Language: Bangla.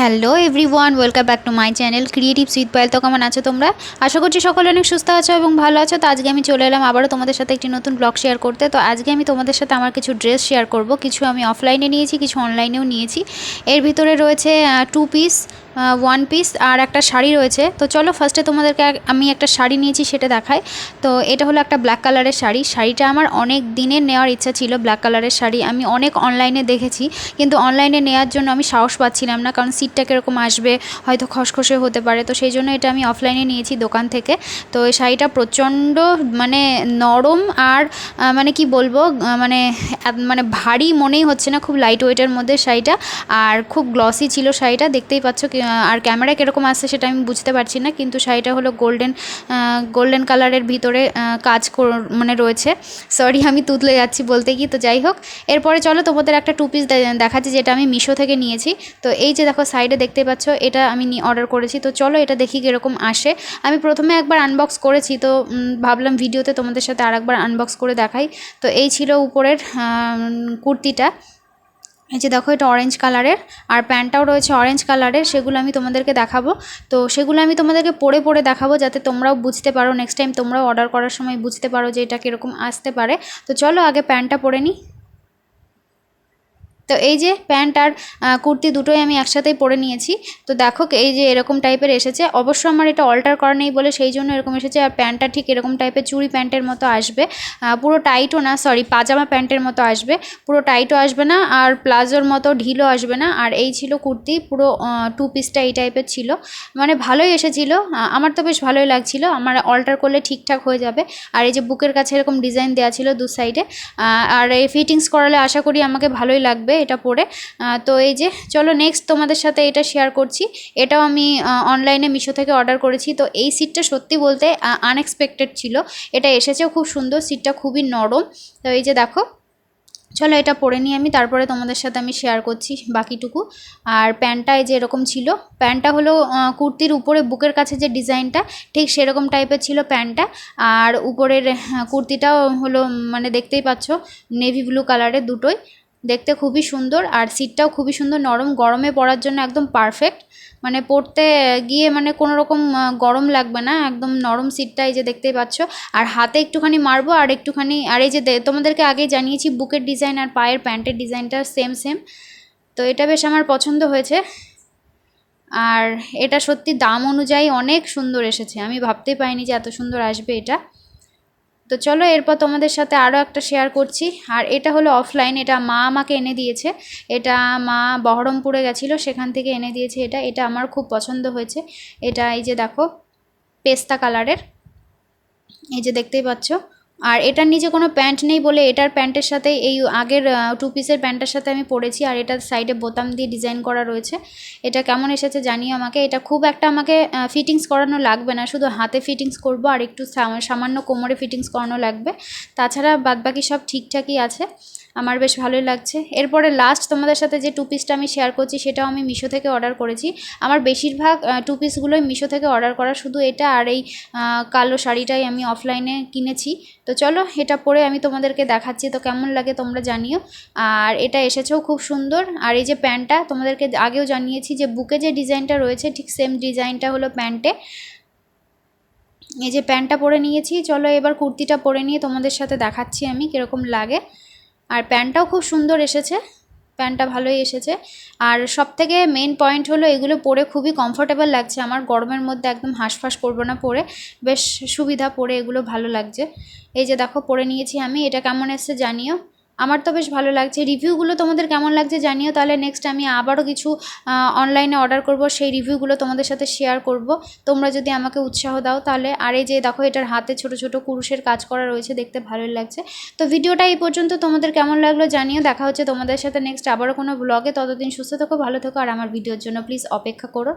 Hello every everyone, welcome back to my channel creative sweet Payel তো কেমন আছো তোমরা? আশা করছি সকলে অনেক সুস্থ আছো এবং ভালো আছো। তো আজকে আমি চলে এলাম আবারও তোমাদের সাথে একটি নতুন ব্লগ শেয়ার করতে। তো আজকে আমি তোমাদের সাথে আমার কিছু ড্রেস শেয়ার করব। কিছু আমি অফলাইনে নিয়েছি, কিছু অনলাইনেও নিয়েছি। এর ভিতরে রয়েছে টু পিস ওয়ান পিস আর একটা শাড়ি রয়েছে। তো চলো ফার্স্টে তোমাদেরকে আমি একটা শাড়ি নিয়েছি সেটা দেখাই। তো এটা হলো একটা ব্ল্যাক কালারের শাড়ি। শাড়িটা আমার অনেক দিনের নেওয়ার ইচ্ছা ছিল ব্ল্যাক কালারের শাড়ি। আমি অনেক অনলাইনে দেখেছি। কিন্তু অনলাইনে নেওয়ার জন্য আমি সাহস পাচ্ছিলাম না। কারণ সিটটা কীরকম আসবে, হয়তো খসখসে হতে পারে। তো সেই জন্য এটা আমি অফলাইনে নিয়েছি দোকান থেকে। তো এই শাড়িটা প্রচণ্ড মানে নরম আর মানে কি বলব মানে মানে ভারী মনেই হচ্ছে না, খুব লাইট ওয়েটের মধ্যে শাড়িটা। আর খুব গ্লসি ছিল শাড়িটা, দেখতেই পাচ্ছ আর ক্যামেরা কীরকম আসছে সেটা আমি বুঝতে পারছি না, কিন্তু শাড়িটা হলো গোল্ডেন গোল্ডেন কালারের ভিতরে কাজ মানে রয়েছে। সরি আমি তুতলে যাচ্ছি বলতে কি তো যাই হোক। এরপরে চলো তোমাদের একটা টু পিস দেখাচ্ছি, যেটা আমি মিশো থেকে নিয়েছি। তো এই যে দেখো সাইডে দেখতে পাচ্ছ, এটা আমি অর্ডার করেছি। তো চলো এটা দেখি কীরকম আসে। আমি প্রথমে একবার আনবক্স করেছি, তো ভাবলাম ভিডিওতে তোমাদের সাথে আর একবার আনবক্স করে দেখাই। তো এই ছিল উপরের কুর্তিটা। এই যে দেখো, এটা অরেঞ্জ কালারের আর প্যান্টটাও রয়েছে অরেঞ্জ কালারের সেগুলো আমি তোমাদেরকে দেখাবো। তো সেগুলো আমি তোমাদেরকে পরে পরে দেখাবো, যাতে তোমরাও বুঝতে পারো। নেক্সট টাইম তোমরাও অর্ডার করার সময় বুঝতে পারো যে এটা কীরকম আসতে পারে। তো চলো আগে প্যান্টটা পরে নিই তো এই যে প্যান্ট আর কুর্তি দুটোই আমি একসাথেই পরে নিয়েছি। তো দেখো এই যে এরকম টাইপের এসেছে। অবশ্য আমার এটা অল্টার করা নেই বলে সেই জন্য এরকম এসেছে। আর প্যান্টটা ঠিক এরকম টাইপের চুড়ি প্যান্টের মতো আসবে। পুরো টাইটও না সরি পাজামা প্যান্টের মতো আসবে। পুরো টাইটও আসবে না, আর প্লাজোর মতো ঢিলও আসবে না। আর এই ছিল কুর্তি, পুরো টু পিসটা এই টাইপের ছিল। মানে ভালোই এসেছিল। আমার তো বেশ ভালোই লাগছিল। আমার অল্টার করলে ঠিকঠাক হয়ে যাবে। আর এই যে বুকের কাছে এরকম ডিজাইন দেওয়া ছিল দু সাইডে আর এই ফিটিংস করালে আশা করি আমাকে ভালোই লাগবে। এটা পরে তো এই যে, চলো নেক্সট তোমাদের সাথে এটা শেয়ার করছি। এটাও আমি অনলাইনে মিশো থেকে অর্ডার করেছি। তো এই সিটটা সত্যি বলতে আনএক্সপেক্টেড ছিল। এটা এসেছেও খুব সুন্দর সিটটা খুবই নরম। তো এই যে দেখো, চলো এটা পরে নিয়ে আমি, তারপরে তোমাদের সাথে আমি শেয়ার করছি বাকিটুকু। আর প্যান্টটা এই যে এরকম ছিল, প্যান্টটা হলো কুর্তির উপরে বুকের কাছে যে ডিজাইনটা, ঠিক সেরকম টাইপের ছিল প্যান্টটা। আর উপরের কুর্তিটাও হলো মানে দেখতেই পাচ্ছ নেভি ব্লু কালারের দুটোই। দেখতে খুবই সুন্দর আর সিটটাও খুবই সুন্দর। নরম গরমে পরার জন্য একদম পারফেক্ট মানে পরতে গিয়ে মানে কোনো রকম গরম লাগবে না। একদম নরম সিটটা এই যে দেখতেই পাচ্ছ। আর হাতে একটুখানি মারবো আর একটুখানি, আর এই যে তোমাদেরকে আগে জানিয়েছি, বুকের ডিজাইন আর পায়ের প্যান্টের ডিজাইনটা সেম সেম তো এটা বেশ আমার পছন্দ হয়েছে। আর এটা সত্যি দাম অনুযায়ী অনেক সুন্দর এসেছে। আমি ভাবতেই পারিনি যে এত সুন্দর আসবে এটা। তো চলো এরপর তোমাদের সাথে আরও একটা শেয়ার করছি। আর এটা হলো অফলাইন এটা মা আমাকে এনে দিয়েছে। এটা মা বহরমপুরে গেছিল, সেখান থেকে এনে দিয়েছে এটা। এটা আমার খুব পছন্দ হয়েছে। এটা এই যে দেখো, পেস্তা কালারের এই যে দেখতেই পাচ্ছ। আর এটার নিচে কোনো প্যান্ট নেই বলে এটার প্যান্টের সাথে এই আগের টু পিসের প্যান্টের সাথে আমি পরেছি আর এটার সাইডে বোতাম দিয়ে ডিজাইন করা রয়েছে। এটা কেমন এসেছে জানিও আমাকে। এটা খুব একটা আমাকে ফিটিংস করানো লাগবে না। শুধু হাতে ফিটিংস করব আর একটু সামান্য কোমরে ফিটিংস করানো লাগবে। তাছাড়া বাদবাকি সব ঠিকঠাকই আছে। আমার বেশ ভালোই লাগছে। এরপরে লাস্ট তোমাদের সাথে যে টু পিসটা আমি শেয়ার করছি, সেটাও আমি মিশো থেকে অর্ডার করেছি। আমার বেশিরভাগ টু পিসগুলোই মিশো থেকে অর্ডার করা, শুধু এটা আর এই কালো শাড়িটাই আমি অফলাইনে কিনেছি। তো চলো, এটা পরে আমি তোমাদেরকে দেখাচ্ছি। তো কেমন লাগে তোমরা জানিও। আর এটা এসেছেও খুব সুন্দর। আর এই যে প্যান্টটা, তোমাদেরকে আগেও জানিয়েছি যে বুকে যে ডিজাইনটা রয়েছে, ঠিক সেম ডিজাইনটা হলো প্যান্টে। এই যে প্যান্টটা পরে নিয়েছি। চলো, এবার কুর্তিটা পরে নিয়ে তোমাদের সাথে দেখাচ্ছি আমি কীরকম লাগে। আর প্যান্টটাও খুব সুন্দর এসেছে। প্যান্টটা ভালোই এসেছে। আর সব থেকে মেন পয়েন্ট হলো এগুলো পরে খুবই কমফোর্টেবল লাগছে। আমার গরমের মধ্যে একদম হাঁসফাঁস করব না পরে। বেশ সুবিধা পরে এগুলো ভালো লাগছে। এই যে দেখো, পরে নিয়েছি আমি। এটা কেমন এসছে জানিও? আমার তো বেশ ভালো লাগছে। রিভিউগুলো তোমাদের কেমন লাগছে জানিও, তাহলে নেক্সট আমি আবারও কিছু অনলাইনে অর্ডার করব, সেই রিভিউগুলো তোমাদের সাথে শেয়ার করব। তোমরা যদি আমাকে উৎসাহ দাও, তাহলে আর এই যে দেখো, এটার হাতে ছোট ছোট কুরুষের কাজ করা রয়েছে, দেখতে ভালোই লাগছে। তো ভিডিওটা এই পর্যন্ত, তোমাদের কেমন লাগল জানিও, দেখা হচ্ছে তোমাদের সাথে নেক্সট আবারও কোনো ব্লগে ততদিন সুস্থ থেকো, ভালো থেকো, আর আমার ভিডিওর জন্য প্লিজ অপেক্ষা করো।